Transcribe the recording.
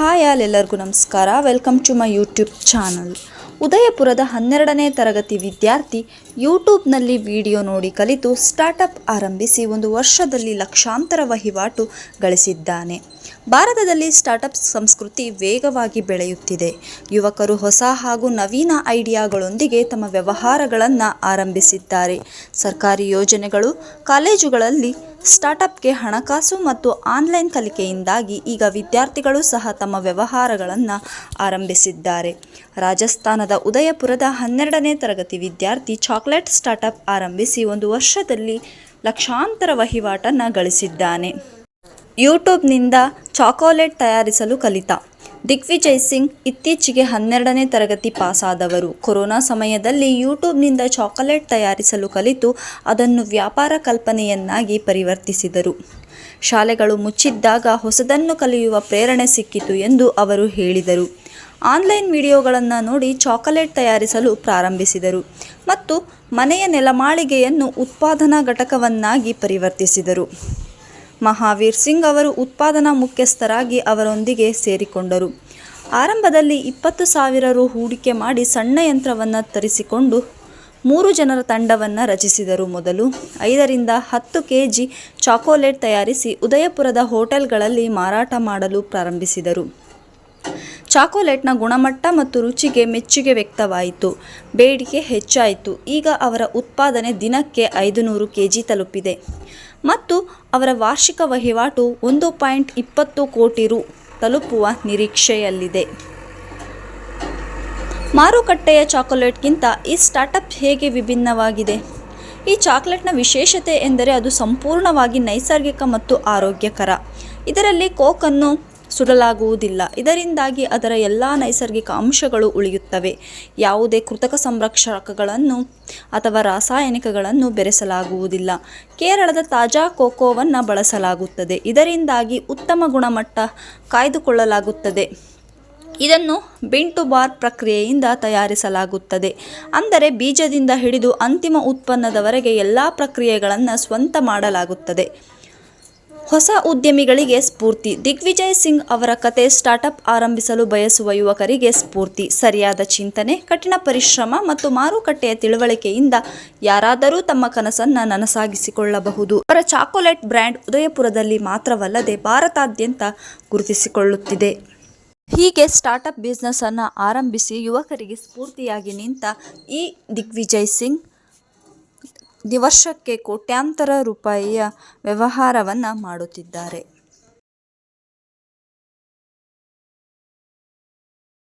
Hi all ಎಲ್ಲರಿಗೂ ನಮಸ್ಕಾರ. Welcome to my YouTube channel ಉದಯಪುರದ ಹನ್ನೆರಡನೇ ತರಗತಿ ವಿದ್ಯಾರ್ಥಿ ಯೂಟ್ಯೂಬ್ನಲ್ಲಿ ವಿಡಿಯೋ ನೋಡಿ ಕಲಿತು ಸ್ಟಾರ್ಟಪ್ ಆರಂಭಿಸಿ ಒಂದು ವರ್ಷದಲ್ಲಿ ಲಕ್ಷಾಂತರ ವಹಿವಾಟು ಗಳಿಸಿದ್ದಾನೆ. ಭಾರತದಲ್ಲಿ ಸ್ಟಾರ್ಟಪ್ ಸಂಸ್ಕೃತಿ ವೇಗವಾಗಿ ಬೆಳೆಯುತ್ತಿದೆ. ಯುವಕರು ಹೊಸ ಹಾಗೂ ನವೀನ ಐಡಿಯಾಗಳೊಂದಿಗೆ ತಮ್ಮ ವ್ಯವಹಾರಗಳನ್ನು ಆರಂಭಿಸಿದ್ದಾರೆ. ಸರ್ಕಾರಿ ಯೋಜನೆಗಳು, ಕಾಲೇಜುಗಳಲ್ಲಿ ಸ್ಟಾರ್ಟಪ್ಗೆ ಹಣಕಾಸು ಮತ್ತು ಆನ್ಲೈನ್ ಕಲಿಕೆಯಿಂದಾಗಿ ಈಗ ವಿದ್ಯಾರ್ಥಿಗಳು ಸಹ ತಮ್ಮ ವ್ಯವಹಾರಗಳನ್ನು ಆರಂಭಿಸಿದ್ದಾರೆ. ರಾಜಸ್ಥಾನದ ಉದಯಪುರದ ಹನ್ನೆರಡನೇ ತರಗತಿ ವಿದ್ಯಾರ್ಥಿ ಚಾಕ್ಲೇಟ್ ಸ್ಟಾರ್ಟಪ್ ಆರಂಭಿಸಿ ಒಂದು ವರ್ಷದಲ್ಲಿ ಲಕ್ಷಾಂತರ ವಹಿವಾಟನ್ನು ಗಳಿಸಿದ್ದಾನೆ. ಯೂಟ್ಯೂಬ್ನಿಂದ ಚಾಕೊಲೇಟ್ ತಯಾರಿಸಲು ಕಲಿತ. ದಿಗ್ವಿಜಯ್ ಸಿಂಗ್ ಇತ್ತೀಚೆಗೆ ಹನ್ನೆರಡನೇ ತರಗತಿ ಪಾಸಾದವರು. ಕೊರೋನಾ ಸಮಯದಲ್ಲಿ ಯೂಟ್ಯೂಬ್ನಿಂದ ಚಾಕೊಲೇಟ್ ತಯಾರಿಸಲು ಕಲಿತು ಅದನ್ನು ವ್ಯಾಪಾರ ಕಲ್ಪನೆಯನ್ನಾಗಿ ಪರಿವರ್ತಿಸಿದರು. ಶಾಲೆಗಳು ಮುಚ್ಚಿದ್ದಾಗ ಹೊಸದನ್ನು ಕಲಿಯುವ ಪ್ರೇರಣೆ ಸಿಕ್ಕಿತು ಎಂದು ಅವರು ಹೇಳಿದರು. ಆನ್ಲೈನ್ ವಿಡಿಯೋಗಳನ್ನು ನೋಡಿ ಚಾಕೊಲೇಟ್ ತಯಾರಿಸಲು ಪ್ರಾರಂಭಿಸಿದರು ಮತ್ತು ಮನೆಯ ನೆಲಮಾಳಿಗೆಯನ್ನು ಉತ್ಪಾದನಾ ಘಟಕವನ್ನಾಗಿ ಪರಿವರ್ತಿಸಿದರು. ಮಹಾವೀರ್ ಸಿಂಗ್ ಅವರು ಉತ್ಪಾದನಾ ಮುಖ್ಯಸ್ಥರಾಗಿ ಅವರೊಂದಿಗೆ ಸೇರಿಕೊಂಡರು. ಆರಂಭದಲ್ಲಿ ಇಪ್ಪತ್ತು ಸಾವಿರ ರು ಹೂಡಿಕೆ ಮಾಡಿ ಸಣ್ಣ ಯಂತ್ರವನ್ನು ತರಿಸಿಕೊಂಡು ಮೂರು ಜನರ ತಂಡವನ್ನು ರಚಿಸಿದರು ಮೊದಲು. ಐದರಿಂದ ಹತ್ತು ಕೆ ಜಿ ಚಾಕೊಲೇಟ್ ತಯಾರಿಸಿ ಉದಯಪುರದ ಹೋಟೆಲ್ಗಳಲ್ಲಿ ಮಾರಾಟ ಮಾಡಲು ಪ್ರಾರಂಭಿಸಿದರು. ಚಾಕೊಲೇಟ್ನ ಗುಣಮಟ್ಟ ಮತ್ತು ರುಚಿಗೆ ಮೆಚ್ಚುಗೆ ವ್ಯಕ್ತವಾಯಿತು. ಬೇಡಿಕೆ ಹೆಚ್ಚಾಯಿತು. ಈಗ ಅವರ ಉತ್ಪಾದನೆ ದಿನಕ್ಕೆ ಐದು ನೂರು ಕೆ ಜಿ ತಲುಪಿದೆ. ಮತ್ತು ಅವರ ವಾರ್ಷಿಕ ವಹಿವಾಟು ಒಂದು ಪಾಯಿಂಟ್ ಇಪ್ಪತ್ತು ಕೋಟಿ ರು ತಲುಪುವ ನಿರೀಕ್ಷೆಯಲ್ಲಿದೆ. ಮಾರುಕಟ್ಟೆಯ ಚಾಕೊಲೇಟ್ಗಿಂತ ಈ ಸ್ಟಾರ್ಟಪ್ ಹೇಗೆ ವಿಭಿನ್ನವಾಗಿದೆ? ಈ ಚಾಕ್ಲೇಟ್ನ ವಿಶೇಷತೆ ಎಂದರೆ ಅದು ಸಂಪೂರ್ಣವಾಗಿ ನೈಸರ್ಗಿಕ ಮತ್ತು ಆರೋಗ್ಯಕರ. ಇದರಲ್ಲಿ ಕೋಕನ್ನು ಸುಡಲಾಗುವುದಿಲ್ಲ. ಇದರಿಂದಾಗಿ ಅದರ ಎಲ್ಲ ನೈಸರ್ಗಿಕ ಅಂಶಗಳು ಉಳಿಯುತ್ತವೆ. ಯಾವುದೇ ಕೃತಕ ಸಂರಕ್ಷಕಗಳನ್ನು ಅಥವಾ ರಾಸಾಯನಿಕಗಳನ್ನು ಬೆರೆಸಲಾಗುವುದಿಲ್ಲ. ಕೇರಳದ ತಾಜಾ ಕೋಕೋವನ್ನು ಬಳಸಲಾಗುತ್ತದೆ. ಇದರಿಂದಾಗಿ ಉತ್ತಮ ಗುಣಮಟ್ಟ ಕಾಯ್ದುಕೊಳ್ಳಲಾಗುತ್ತದೆ. ಇದನ್ನು ಬಿನ್ ಟು ಬಾರ್ ಪ್ರಕ್ರಿಯೆಯಿಂದ ತಯಾರಿಸಲಾಗುತ್ತದೆ. ಅಂದರೆ ಬೀಜದಿಂದ ಹಿಡಿದು ಅಂತಿಮ ಉತ್ಪನ್ನದವರೆಗೆ ಎಲ್ಲ ಪ್ರಕ್ರಿಯೆಗಳನ್ನು ಸ್ವಂತ ಮಾಡಲಾಗುತ್ತದೆ. ಹೊಸ ಉದ್ಯಮಿಗಳಿಗೆ ಸ್ಫೂರ್ತಿ. ದಿಗ್ವಿಜಯ್ ಸಿಂಗ್ ಅವರ ಕತೆ ಸ್ಟಾರ್ಟಪ್ ಆರಂಭಿಸಲು ಬಯಸುವ ಯುವಕರಿಗೆ ಸ್ಫೂರ್ತಿ. ಸರಿಯಾದ ಚಿಂತನೆ, ಕಠಿಣ ಪರಿಶ್ರಮ ಮತ್ತು ಮಾರುಕಟ್ಟೆಯ ತಿಳುವಳಿಕೆಯಿಂದ ಯಾರಾದರೂ ತಮ್ಮ ಕನಸನ್ನು ನನಸಾಗಿಸಿಕೊಳ್ಳಬಹುದು. ಅವರ ಚಾಕೊಲೇಟ್ ಬ್ರ್ಯಾಂಡ್ ಉದಯಪುರದಲ್ಲಿ ಮಾತ್ರವಲ್ಲದೆ ಭಾರತಾದ್ಯಂತ ಗುರುತಿಸಿಕೊಳ್ಳುತ್ತಿದೆ. ಹೀಗೆ ಸ್ಟಾರ್ಟಪ್ ಬಿಸ್ನೆಸ್ಸನ್ನು ಆರಂಭಿಸಿ ಯುವಕರಿಗೆ ಸ್ಫೂರ್ತಿಯಾಗಿ ನಿಂತ ಈ ದಿಗ್ವಿಜಯ್ ಸಿಂಗ್ ವರ್ಷಕ್ಕೆ ಕೋಟ್ಯಾಂತರ ರೂಪಾಯಿಯ ವ್ಯವಹಾರವನ್ನ ಮಾಡುತ್ತಿದ್ದಾರೆ.